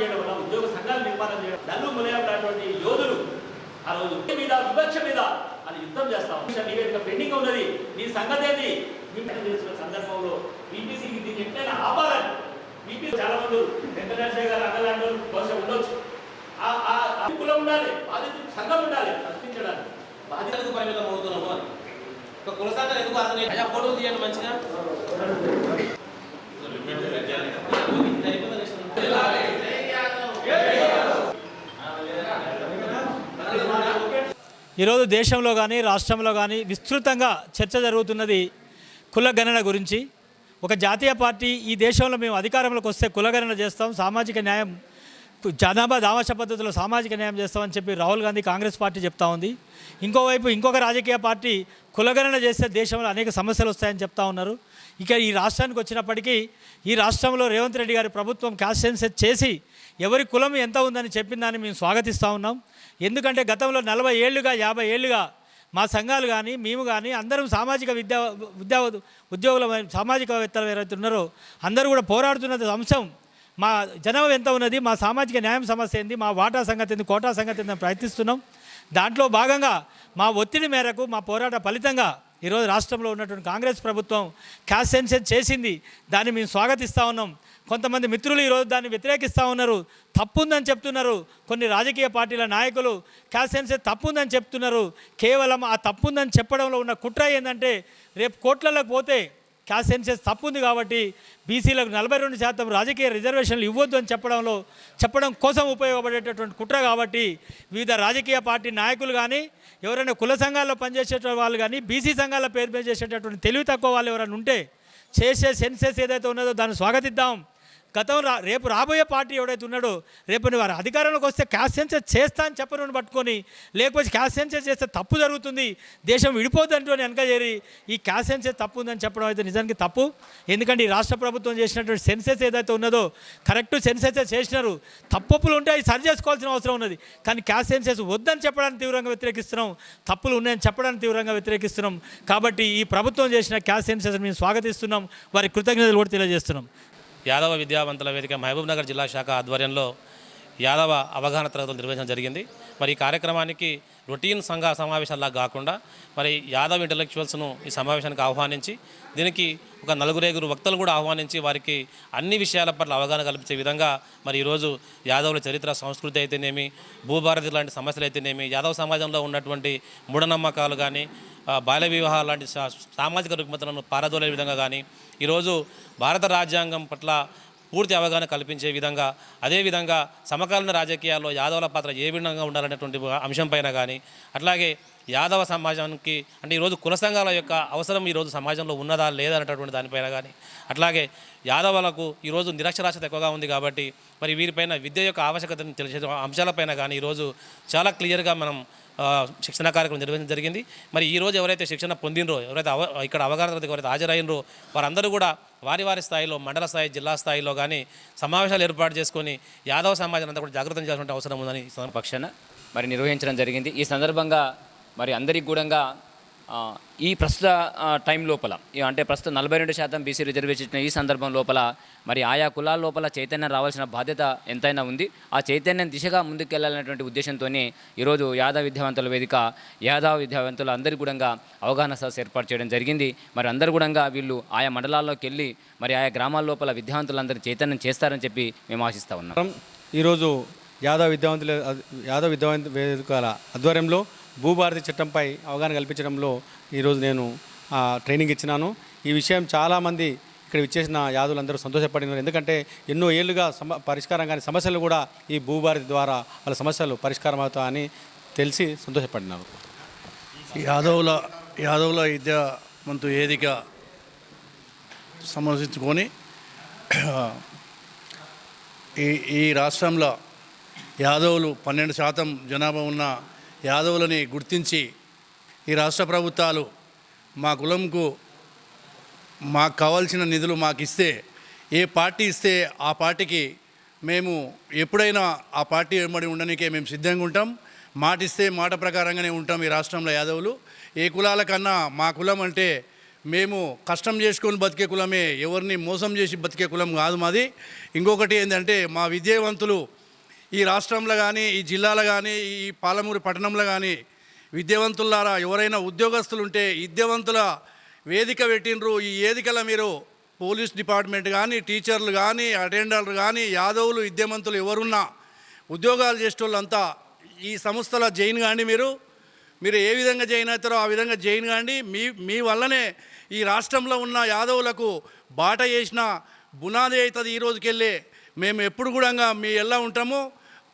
చేయడం వల్ల ఉద్యోగ సంఘాలు నిర్మాణం చేయడం నల్లు ములయమైనటువంటి యోధులు ఆ రోజు మీద వివక్ష మీద అది యుద్ధం చేస్తాం నివేదిక పెండింగ్ ఉన్నది. నీ సంగతి ఏంది? మీ సందర్భంలో బీపీసీకి దీన్ని ఎట్లయినా ఆపాలని బీపీ చాలా మంది వెంకటేశ్వర గారు అన్నలాంటి బహుశా ఉండొచ్చు. ఆ కులం ఉండాలి బాధిత సంఘం ఉండాలి ప్రశ్నించడానికి బాధ్యతలకు పరిమితం అవుతున్నాము అని. ఒక కులసాగర్ ఎందుకు అర్థం అయ్యా ఫోటోలు తీయండి మంచిగా. ఈరోజు దేశంలో కానీ రాష్ట్రంలో కానీ విస్తృతంగా చర్చ జరుగుతున్నది కులగణన గురించి. ఒక జాతీయ పార్టీ ఈ దేశంలో మేము అధికారంలోకి వస్తే కులగణన చేస్తాం సామాజిక న్యాయం జనాభా దావాస పద్ధతిలో సామాజిక న్యాయం చేస్తామని చెప్పి రాహుల్ గాంధీ కాంగ్రెస్ పార్టీ చెప్తా ఉంది. ఇంకోవైపు ఇంకొక రాజకీయ పార్టీ కులగణన చేస్తే దేశంలో అనేక సమస్యలు వస్తాయని చెప్తా ఉన్నారు. ఇక ఈ రాష్ట్రానికి వచ్చినప్పటికీ ఈ రాష్ట్రంలో రేవంత్ రెడ్డి గారి ప్రభుత్వం క్యాస్ట్ సెన్సెస్ చేసి ఎవరి కులం ఎంత ఉందని చెప్పిన దాన్ని మేము స్వాగతిస్తూ ఉన్నాం. ఎందుకంటే గతంలో నలభై ఏళ్ళుగా యాభై ఏళ్ళుగా మా సంఘాలు కానీ మేము కానీ అందరం సామాజిక విద్యా విద్యా ఉద్యోగుల సామాజికవేత్తలు ఎవరైతే ఉన్నారో అందరూ కూడా పోరాడుతున్న అంశం మా జనాభా ఎంత ఉన్నది మా సామాజిక న్యాయం సమస్య ఏంది మా వాటా సంగతి ఏంది కోటా సంగతి ఏంది అని ప్రయత్నిస్తున్నాం. దాంట్లో భాగంగా మా ఒత్తిడి మేరకు మా పోరాట ఫలితంగా ఈరోజు రాష్ట్రంలో ఉన్నటువంటి కాంగ్రెస్ ప్రభుత్వం క్యాష్ సెన్సెస్ చేసింది. దాన్ని మేము స్వాగతిస్తూ ఉన్నాం. కొంతమంది మిత్రులు ఈరోజు దాన్ని వ్యతిరేకిస్తూ ఉన్నారు. తప్పుందని చెప్తున్నారు. కొన్ని రాజకీయ పార్టీల నాయకులు క్యాష్ సెన్సెస్ తప్పుందని చెప్తున్నారు. కేవలం ఆ తప్పుందని చెప్పడంలో ఉన్న కుట్ర ఏంటంటే రేపు కోట్లలోకి పోతే క్యాస్ట్ సెన్సెస్ తప్పు ఉంది కాబట్టి బీసీలకు నలభై రెండు శాతం రాజకీయ రిజర్వేషన్లు ఇవ్వద్దు అని చెప్పడంలో చెప్పడం కోసం ఉపయోగపడేటటువంటి కుట్ర కాబట్టి వివిధ రాజకీయ పార్టీ నాయకులు కానీ ఎవరైనా కుల సంఘాల్లో పనిచేసే వాళ్ళు కానీ బీసీ సంఘాల పేరు మీద చేసేటటువంటి తెలివి తక్కువ వాళ్ళు ఎవరైనా ఉంటే చేసే సెన్సెస్ ఏదైతే ఉన్నదో దాన్ని స్వాగతిద్దాం. గతం రా రేపు రాబోయే పార్టీ ఎవడైతే ఉన్నాడో రేపు వారు అధికారంలోకి వస్తే క్యాష్ సెన్సర్ చేస్తా అని చెప్పను పట్టుకొని. లేకపోతే క్యాష్ సెన్సర్ చేస్తే తప్పు జరుగుతుంది దేశం విడిపోద్దంటూ అని వెనక చేరి ఈ క్యాష్ సెన్సర్ తప్పు ఉందని చెప్పడం అయితే నిజానికి తప్పు. ఎందుకంటే ఈ రాష్ట్ర ప్రభుత్వం చేసినటువంటి సెన్సెస్ ఏదైతే ఉన్నదో కరెక్ట్ సెన్సెస్ చేసినారు. తప్పులు ఉంటే అవి సరి చేసుకోవాల్సిన అవసరం ఉన్నది. కానీ క్యాష్ సెన్సెస్ వద్దని చెప్పడానికి తీవ్రంగా వ్యతిరేకిస్తున్నాం. తప్పులు ఉన్నాయని చెప్పడానికి తీవ్రంగా వ్యతిరేకిస్తున్నాం. కాబట్టి ఈ ప్రభుత్వం చేసిన క్యాష్ సెన్సెస్ మేము స్వాగతిస్తున్నాం. వారి కృతజ్ఞతలు కూడా తెలియజేస్తున్నాం. యాదవ విద్యావంతుల వేదిక మహబూబ్నగర్ జిల్లా శాఖ ఆధ్వర్యంలో యాదవ అవగాహన తరగతులు నిర్వహించడం జరిగింది. మరి ఈ కార్యక్రమానికి రొటీన్ సంఘ సమావేశాలా కాకుండా మరి యాదవ్ ఇంటలెక్చువల్స్ను ఈ సమావేశానికి ఆహ్వానించి దీనికి ఒక నలుగురేగురు వక్తలు కూడా ఆహ్వానించి వారికి అన్ని విషయాల పట్ల అవగాహన కల్పించే విధంగా మరి ఈరోజు యాదవుల చరిత్ర సంస్కృతి అయితేనేమి భూభారతి లాంటి సమస్యలు అయితేనేమి యాదవ సమాజంలో ఉన్నటువంటి మూఢనమ్మకాలు కానీ బాల్య వివాహాలు లాంటి సా- సామాజిక రుగ్మతలను పారదోలే విధంగా కానీ ఈరోజు భారత రాజ్యాంగం పట్ల పూర్తి అవగాహన కల్పించే విధంగా అదేవిధంగా సమకాలీన రాజకీయాల్లో యాదవుల పాత్ర ఏ విధంగా ఉండాలనేటువంటి అంశం పైన కానీ అట్లాగే యాదవ సమాజానికి అంటే ఈరోజు కుల సంఘాల యొక్క అవసరం ఈరోజు సమాజంలో ఉన్నదా లేదా అనేటటువంటి దానిపైన కానీ అట్లాగే యాదవులకు ఈరోజు నిరక్షరాస్యత ఎక్కువగా ఉంది కాబట్టి మరి వీరిపైన విద్య యొక్క ఆవశ్యకతను తెలిసే అంశాలపైన కానీ ఈరోజు చాలా క్లియర్గా మనం శిక్షణ కార్యక్రమం నిర్వహించడం జరిగింది. మరి ఈరోజు ఎవరైతే శిక్షణ పొందినరో ఎవరైతే అవ ఇక్కడ అవగాహన ఎవరైతే హాజరైనరో వారందరూ కూడా వారి వారి స్థాయిలో మండల స్థాయి జిల్లా స్థాయిలో కానీ సమావేశాలు ఏర్పాటు చేసుకొని యాదవ సమాజాన్ని అంతా కూడా జాగ్రత్త చేయాల్సిన అవసరం ఉందని పక్షాన మరి నిర్వహించడం జరిగింది. ఈ సందర్భంగా మరి అందరికి కూడా ఈ ప్రస్తుత టైం లోపల అంటే ప్రస్తుతం నలభై రెండు శాతం బీసీ రిజర్వేషన్ ఇచ్చిన ఈ సందర్భం లోపల మరి ఆయా కులాల లోపల చైతన్యం రావాల్సిన బాధ్యత ఎంతైనా ఉంది. ఆ చైతన్యం దిశగా ముందుకెళ్ళాలనేటువంటి ఉద్దేశంతో ఈరోజు యాదవ విద్యావంతుల వేదిక యాదవ విద్యావంతులు అందరి కూడా అవగాహన సదస్సు ఏర్పాటు చేయడం జరిగింది. మరి అందరు కూడా వీళ్ళు ఆయా మండలాల్లోకి వెళ్ళి మరి ఆయా గ్రామాల లోపల విద్యావంతులందరూ చైతన్యం చేస్తారని చెప్పి మేము ఆశిస్తూ ఉన్నాం. ఈరోజు యాదవ్ విద్యావంతుల యాదవ విద్యావంత వేదికల ఆధ్వర్యంలో భూభారతి చట్టంపై అవగాహన కల్పించడంలో ఈరోజు నేను ట్రైనింగ్ ఇచ్చినాను. ఈ విషయం చాలామంది ఇక్కడ విచ్చేసిన యాదులందరూ సంతోషపడినారు. ఎందుకంటే ఎన్నో ఏళ్ళుగా సమ పరిష్కారం కాని సమస్యలు కూడా ఈ భూభారతి ద్వారా వాళ్ళ సమస్యలు పరిష్కారం అవుతాయని తెలిసి సంతోషపడినారు. యాదవుల యాదవుల విద్యావంతు వేదిక సమర్శించుకొని ఈ ఈ రాష్ట్రంలో యాదవులు పన్నెండు శాతం జనాభా ఉన్న యాదవులని గుర్తించి ఈ రాష్ట్ర ప్రభుత్వాలు మా కులంకు మాకు కావాల్సిన నిధులు మాకు ఇస్తే ఏ పార్టీ ఇస్తే ఆ పార్టీకి మేము ఎప్పుడైనా ఆ పార్టీ వెంబడి ఉండడానికే మేము సిద్ధంగా ఉంటాం. మాటిస్తే మాట ప్రకారంగానే ఉంటాం ఈ రాష్ట్రంలో యాదవులు. ఏ కులాల కన్నా మా కులం అంటే మేము కష్టం చేసుకొని బతికే కులమే ఎవరిని మోసం చేసి బతికే కులం కాదు మాది. ఇంకొకటి ఏంటంటే మా విద్యావంతులు ఈ రాష్ట్రంలో కానీ ఈ జిల్లాలో కానీ ఈ పాలమూరు పట్టణంలో కానీ విద్యావంతులారా ఎవరైనా ఉద్యోగస్తులు ఉంటే విద్యావంతుల వేదిక పెట్టినరు ఈ వేదికల మీరు పోలీస్ డిపార్ట్మెంట్ కానీ టీచర్లు కానీ అటెండర్లు కానీ యాదవులు విద్యావంతులు ఎవరున్నా ఉద్యోగాలు చేసేటోళ్ళంతా ఈ సంస్థల జైన్ కానీ మీరు. మీరు ఏ విధంగా జైన్ అవుతారో ఆ విధంగా జైన్ కాండి. మీ మీ వల్లనే ఈ రాష్ట్రంలో ఉన్న యాదవులకు బాట వేసిన బునాది అవుతుంది ఈ రోజుకెళ్ళి. మేము ఎప్పుడు కూడా మీ ఎలా ఉంటామో.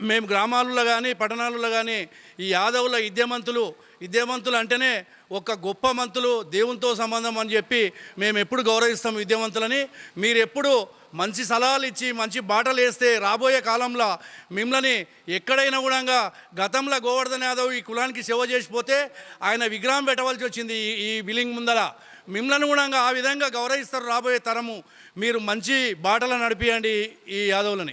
మేము గ్రామాలలో కానీ పట్టణాలలో కానీ ఈ యాదవుల విద్యమంతులు విద్యావంతులు అంటేనే ఒక గొప్ప మంతులు దేవునితో సంబంధం అని చెప్పి మేము ఎప్పుడు గౌరవిస్తాం విద్యావంతులని మీరు ఎప్పుడు మంచి సలహాలు ఇచ్చి మంచి బాటలు వేస్తే రాబోయే కాలంలో మిమ్మల్ని ఎక్కడైనా కూడా గతంలో గోవర్ధన్ యాదవ్ ఈ కులానికి సేవ చేసిపోతే ఆయన విగ్రహం పెట్టవలసి వచ్చింది ఈ- ఈ బిల్లింగ్ ముందర మిమ్మల్ని కూడా ఆ విధంగా గౌరవిస్తారు రాబోయే తరము. మీరు మంచి బాటలు నడిపియండి ఈ యాదవులని.